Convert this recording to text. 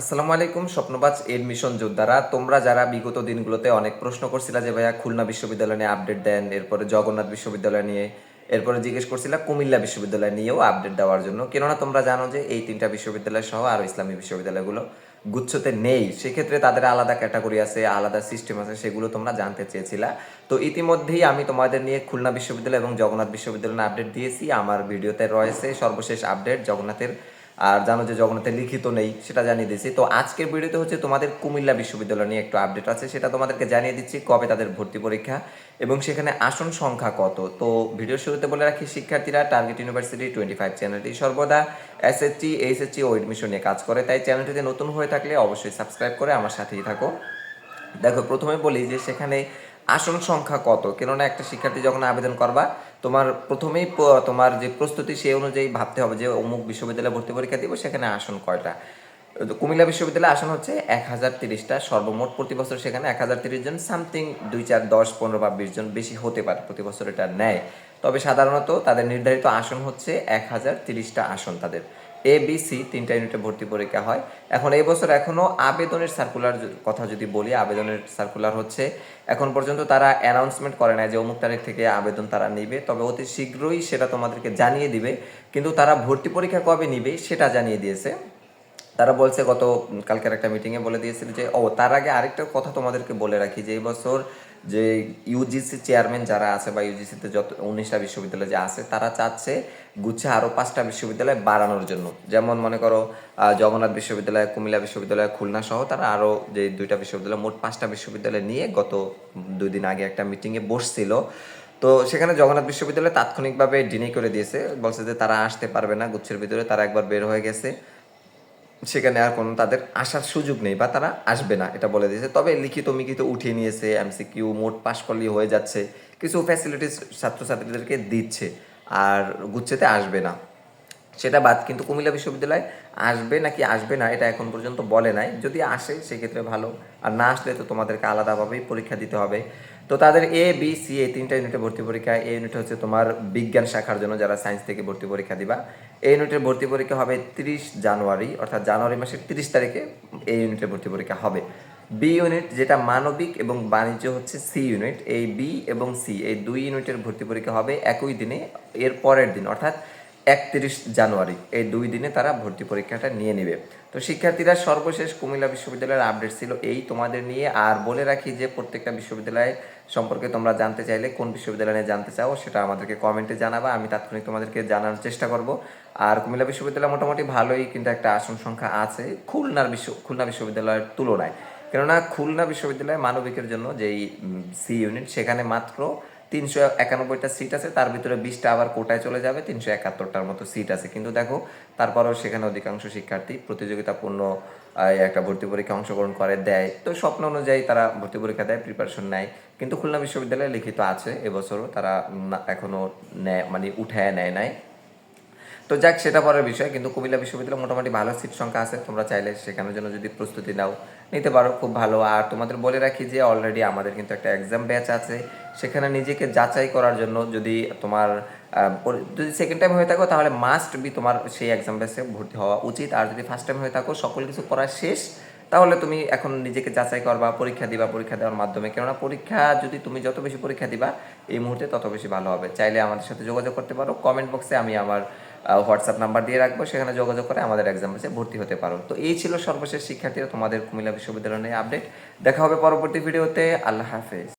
আসসালামু আলাইকুম, স্বপ্নবাজ এডমিশন যোদ্ধারা। তোমরা যারা বিগত দিনগুলোতে অনেক প্রশ্ন করছিলা যে, ভাইয়া, খুলনা বিশ্ববিদ্যালয় নিয়ে আপডেট দেন, এরপরে জগন্নাথ বিশ্ববিদ্যালয় নিয়ে, এরপরে জিজ্ঞেস করছিলা কুমিল্লা বিশ্ববিদ্যালয় নিয়েও আপডেট দেওয়ার জন্য। কেননা তোমরা জানো যে, এই তিনটা বিশ্ববিদ্যালয় সহ আরও ইসলামী বিশ্ববিদ্যালয়গুলো গুচ্ছতে নেই। সেক্ষেত্রে তাদের আলাদা ক্যাটাগরি আছে, আলাদা সিস্টেম আছে, সেগুলো তোমরা জানতে চেয়েছিলা। তো ইতিমধ্যেই আমি তোমাদের নিয়ে খুলনা বিশ্ববিদ্যালয় এবং জগন্নাথ বিশ্ববিদ্যালয় আপডেট দিয়েছি। আমার ভিডিওতে রয়েছে সর্বশেষ আপডেট, জগন্নাথের আর জানো যে জগন্নাথে লিখিত নেই, সেটা জানিয়ে দিচ্ছি তো আজকের ভিডিওতে হচ্ছে তোমাদের কুমিল্লা বিশ্ববিদ্যালয় নিয়ে একটু আপডেট আছে, সেটা তোমাদেরকে জানিয়ে দিচ্ছি কবে তাদের ভর্তি পরীক্ষা এবং সেখানে আসন সংখ্যা কত। তো ভিডিওর শুরুতে বলে রাখি, শিক্ষার্থীরা টার্গেট ইউনিভার্সিটি টোয়েন্টি ফাইভ চ্যানেলটি সর্বদা এসএসটি এইচএসটি ও এডমিশন নিয়ে কাজ করে। তাই চ্যানেলটিতে নতুন হয়ে থাকলে অবশ্যই সাবস্ক্রাইব করে আমার সাথেই থাকো। দেখো, প্রথমে বলি যে সেখানে আসন সংখ্যা কত? কেননা একটা শিক্ষার্থী যখন আবেদন করবা তোমার প্রথমেই তোমার যে প্রস্তুতি সেই অনুযায়ী ভাবতে হবে যে অমুক বিশ্ববিদ্যালয়ে ভর্তি পরীক্ষা দিব, সেখানে আসন কয়টা? কুমিল্লা বিশ্ববিদ্যালয়ে আসন হচ্ছে এক হাজার তিরিশটা, সর্বমোট প্রতি বছর সেখানে এক হাজার তিরিশ জন, সামথিং দুই চার দশ পনেরো বা বিশ জন বেশি হতে পারে প্রতি বছর এটা নেয়। তবে সাধারণত তাদের নির্ধারিত আসন হচ্ছে এক হাজার তিরিশটা আসন তাদের। এ বি সি তিনটা ইউনিটে ভর্তি পরীক্ষা হয়। এখন এই বছর এখনও আবেদনের সার্কুলার কথা যদি বলি, আবেদনের সার্কুলার হচ্ছে, এখন পর্যন্ত তারা অ্যানাউন্সমেন্ট করে না যে অমুক তারিখ থেকে আবেদন তারা নিবে, তবে অতি শীঘ্রই সেটা তোমাদেরকে জানিয়ে দিবে। কিন্তু তারা ভর্তি পরীক্ষা কবে নিবে সেটা জানিয়ে দিয়েছে। তারা বলছে, গত কালকের একটা মিটিংয়ে বলে দিয়েছিল যে, ও, তার আগে আরেকটা কথা তোমাদেরকে বলে রাখি যে এই বছর যে ইউজিসি চেয়ারম্যান যারা আছে বা ইউজিসিতে যত উনিশটা বিশ্ববিদ্যালয় যে আছে, তারা চাচ্ছে গুচ্ছে আরও পাঁচটা বিশ্ববিদ্যালয় বাড়ানোর জন্য। যেমন মনে করো জগন্নাথ বিশ্ববিদ্যালয়, কুমিল্লা বিশ্ববিদ্যালয়, খুলনা সহ তারা আরও যে দুইটা বিশ্ববিদ্যালয়, মোট পাঁচটা বিশ্ববিদ্যালয় নিয়ে গত দুই দিন আগে একটা মিটিংয়ে বসছিল। তো সেখানে জগন্নাথ বিশ্ববিদ্যালয় তাৎক্ষণিকভাবে ডিনি করে দিয়েছে, বলছে যে তারা আসতে পারবে না, গুচ্ছের ভিতরে তারা একবার বের হয়ে গেছে। সেখানে আর কোনো তাদের আসার সুযোগ নেই বা তারা আসবে না, এটা বলে দিয়েছে। তবে লিখিত মিখিত উঠিয়ে নিয়েছে এমসিকিউ মোট পাশ করলেই হয়ে যাচ্ছে। কিছু ফ্যাসিলিটিস ছাত্রছাত্রীদেরকে দিচ্ছে আর গুচ্ছেতে আসবে না। সেটা বাদ কিন্তু কুমিল্লা বিশ্ববিদ্যালয় আসবে নাকি আসবে না, এটা এখন পর্যন্ত বলে নাই। যদি আসে, সেক্ষেত্রে ভালো। আর না আসলে তো তোমাদেরকে আলাদাভাবেই পরীক্ষা দিতে হবে। তো তাদের এ বি সি এই তিনটা ইউনিটে ভর্তি পরীক্ষা। এ ইউনিট হচ্ছে তোমার বিজ্ঞান শাখার জন্য যারা সায়েন্স থেকে ভর্তি পরীক্ষা দিবা। এই ইউনিটের ভর্তি পরীক্ষা হবে তিরিশ জানুয়ারি, অর্থাৎ জানুয়ারি মাসের তিরিশ তারিখে এই ইউনিটের ভর্তি পরীক্ষা হবে। বি ইউনিট যেটা মানবিক এবং বাণিজ্য হচ্ছে সি ইউনিট, এই বি এবং সি এই দুই ইউনিটের ভর্তি পরীক্ষা হবে একই দিনে, এর পরের দিন, অর্থাৎ একত্রিশ জানুয়ারি, এই দুই দিনে তারা ভর্তি পরীক্ষাটা নিয়ে নেবে। তো শিক্ষার্থীরা সর্বশেষ কুমিল্লা বিশ্ববিদ্যালয়ের আপডেট ছিল এই তোমাদের নিয়ে। আর বলে রাখি যে প্রত্যেকটা বিশ্ববিদ্যালয় সম্পর্কে তোমরা জানতে চাইলে কোন বিশ্ববিদ্যালয় নিয়ে জানতে চাও সেটা আমাদেরকে কমেন্টে জানাবা, আমি তাৎক্ষণিক তোমাদেরকে জানানোর চেষ্টা করব। আর কুমিল্লা বিশ্ববিদ্যালয় মোটামুটি ভালোই কিন্তু একটা আসন সংখ্যা আছে খুলনার বিশ্ব, খুলনা বিশ্ববিদ্যালয়ের তুলনায়। কেননা খুলনা বিশ্ববিদ্যালয় মানবিকের জন্য যেই সি ইউনিট সেখানে মাত্র তিনশো একানব্বইটা সিট আছে, তার ভিতরে বিশটা আবার কোটায় চলে যাবে, তিনশো একাত্তরটার মতো সিট আছে। কিন্তু দেখো, তারপরেও সেখানে অধিকাংশ শিক্ষার্থী প্রতিযোগিতাপূর্ণ একটা ভর্তি পরীক্ষা অংশগ্রহণ করে, দেয়। তো স্বপ্ন অনুযায়ী তারা ভর্তি পরীক্ষা দেয় প্রিপারেশন নেয়। কিন্তু খুলনা বিশ্ববিদ্যালয়ে লিখিত আছে, এবছরও তারা এখনও এখনও নেয় মানে উঠায় নেয় নাই। তো যাক, সেটা পরের বিষয়, কিন্তু কুমিল্লা বিশ্ববিদ্যালয়ে মোটামুটি ভালো সিট সংখ্যা আছে, তোমরা চাইলে সেখানের জন্য যদি প্রস্তুতি নাও, নিতে পারো, খুব ভালো। আর তোমাদের বলে রাখি যে অলরেডি আমাদের কিন্তু একটা এক্সাম ব্যাচ আছে, সেখানে নিজেকে যাচাই করার জন্য যদি তোমার যদি সেকেন্ড টাইম হয়ে থাকো, তাহলে মাস্ট বি তোমার সেই এক্সাম ব্যাচে ভর্তি হওয়া উচিত। আর যদি ফার্স্ট টাইম হয়ে থাকো, সকল কিছু করা শেষ, তাহলে তুমি এখন নিজেকে যাচাই করবা, পরীক্ষা দিবা, পরীক্ষা দেওয়ার মাধ্যমে। কেননা পরীক্ষা যদি তুমি যত বেশি পরীক্ষা দিবা, এই মুহূর্তে তত বেশি ভালো হবে। চাইলে আমাদের সাথে যোগাযোগ করতে পারো। কমেন্ট বক্সে আমি আমার হোয়াটসঅ্যাপ নাম্বার দিয়ে রাখব, সেখানে যোগাযোগ করে আমাদের এক্সাম বেসে ভর্তি হতে পারো। তো এই ছিল সর্বশেষ শিক্ষার্থীরা তোমাদের কুমিল্লা বিশ্ববিদ্যালয় নিয়ে আপডেট দেখা হবে পরবর্তী ভিডিওতে আল্লাহ হাফেজ।